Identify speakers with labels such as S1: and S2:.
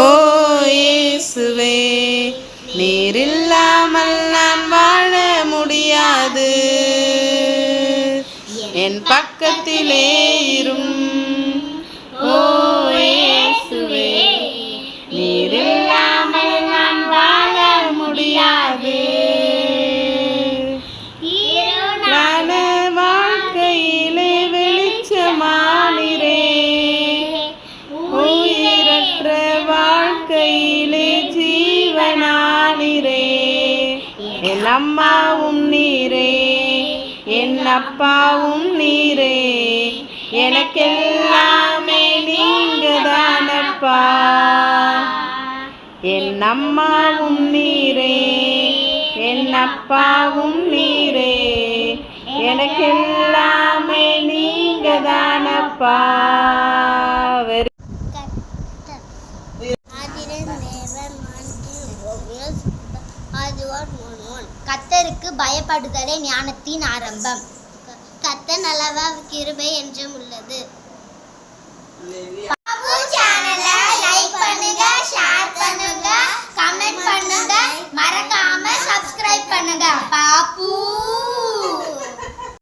S1: ஓ இயேசுவே நீரில்லாமல் நான் வாழ முடியாது. என் பக்கத்திலே வாழ்க்கையிலே ஜீவனானிரே என் அம்மாவும் நீரே என் அப்பாவும் நீரே. எனக்கெல்லாமே நீங்க தானப்பா என் அம்மாவும் நீரே என் அப்பாவும் நீரே. எனக்கெல்லாமே நீங்க தானப்பா
S2: கத்தருக்கு பயப்படுதலே ஞானத்தின் ஆரம்பம். கத்த அளவா கிருபை என்றும் உள்ளது. லைக் பண்ணுங்க ஷேர் பண்ணுங்க கமெண்ட் பண்ணுங்க மறக்காம சப்ஸ்கிரைப் பண்ணுங்க. பாப்பு